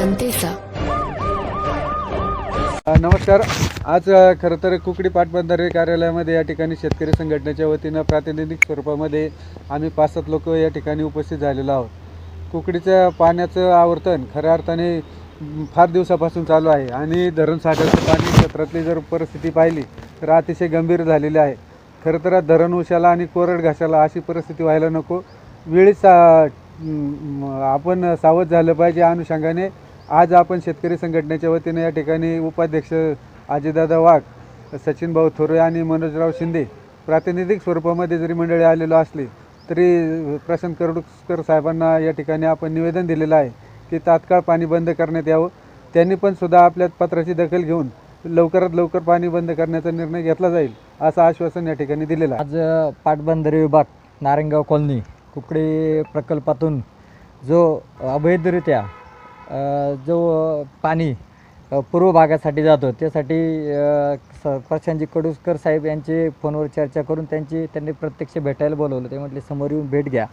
जनतेचा. नमस्कार. आज खरं तर कुकडी पाटबंधारे कार्यालयामध्ये या ठिकाणी शेतकरी संघटनेच्या वतीनं प्रातिनिधिक स्वरूपामध्ये आम्ही पाच सात लोक या ठिकाणी उपस्थित झालेलो आहोत. कुकडीचं पाण्याचं आवर्तन खऱ्या अर्थाने फार दिवसापासून चालू आहे आणि धरणसाठ्याचं पाणी क्षेत्रातली जर परिस्थिती पाहिली तर अतिशय गंभीर झालेली आहे. खरं तर धरण उशाला आणि कोरड घासाला अशी परिस्थिती व्हायला नको. वेळीच आपण सावध झालं पाहिजे अनुषंगाने आज आपण शेतकरी संघटनेच्या वतीने या ठिकाणी उपाध्यक्ष अजितदादा वाघ सचिन भाऊ थोरे आणि मनोजराव शिंदे प्रातिनिधिक स्वरूपामध्ये जरी मंडळी आलेलो असली तरी प्रशांत करडुसकर साहेबांना या ठिकाणी आपण निवेदन दिलेलं आहे की तात्काळ पाणी बंद करण्यात यावं. त्यांनी पण सुद्धा आपल्या पत्राची दखल घेऊन लवकरात लवकर पाणी बंद करण्याचा निर्णय घेतला जाईल असं आश्वासन या ठिकाणी दिलेलं आहे. आज अ, पाटबंधारे विभाग नारायणगाव कॉलनी कुकडे प्रकल्पातून जो अवैधरित्या जो पाणी पूर्व भागासाठी जातो त्यासाठी स प्रशांतजी कडुसकर साहेब यांची फोनवर चर्चा करून त्यांची त्यांनी प्रत्यक्ष भेटायला बोलवलं. ते म्हटले समोर येऊन भेट घ्या.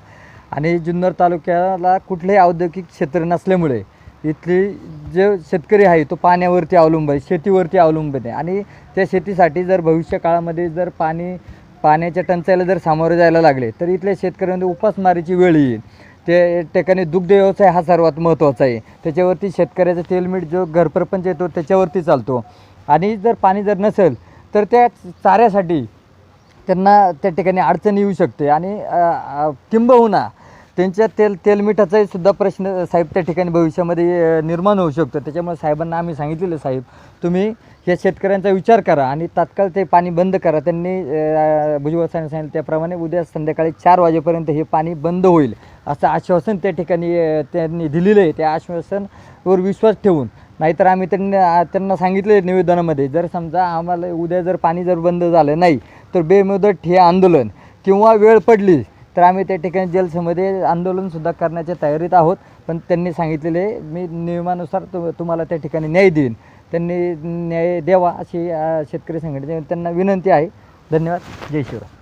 आणि जुन्नर तालुक्याला कुठलेही औद्योगिक क्षेत्र नसल्यामुळे इथली जे शेतकरी आहे तो पाण्यावरती अवलंबून आहे शेतीवरती अवलंबून आहे. आणि त्या शेतीसाठी जर भविष्य काळामध्ये जर पाणी पाण्याच्या टंचाईला जर सामोरे जायला लागले तर इथल्या शेतकऱ्यांमध्ये उपासमारीची वेळ येईल. ते ठिकाणी दुग्ध व्यवसाय हा सर्वात महत्त्वाचा आहे. त्याच्यावरती शेतकऱ्याचा तेलमीठ जो घरप्रपंच येतो त्याच्यावरती चालतो. आणि जर पाणी जर नसेल तर त्या चाऱ्यासाठी त्यांना त्या ठिकाणी अडचण येऊ शकते. आणि किंबहुना त्यांच्या तेल तेलमिठाचाही सुद्धा प्रश्न साहेब त्या ठिकाणी भविष्यामध्ये निर्माण होऊ शकतो. त्याच्यामुळे साहेबांना आम्ही सांगितलेलं साहेब तुम्ही या शेतकऱ्यांचा विचार करा आणि तात्काळ ते पाणी बंद करा. त्यांनी भुजबळ साहेब सांगितलं त्याप्रमाणे उद्या संध्याकाळी चार वाजेपर्यंत हे पाणी बंद होईल असं आश्वासन त्या ठिकाणी त्यांनी दिलेलं आहे. त्या आश्वासनवर विश्वास ठेवून नाहीतर आम्ही त्यांना त्यांना सांगितले निवेदनामध्ये जर समजा आम्हाला उद्या जर पाणी जर बंद झालं नाही तर बेमुदत हे आंदोलन किंवा वेळ पडली तर आम्ही त्या ठिकाणी जलसमध्ये आंदोलनसुद्धा करण्याच्या तयारीत आहोत. पण त्यांनी सांगितलेले मी नियमानुसार तु तुम्हाला त्या ठिकाणी न्याय देईन. त्यांनी न्याय द्यावा अशी शेतकरी संघटने त्यांना विनंती आहे. धन्यवाद. जय शिवराय.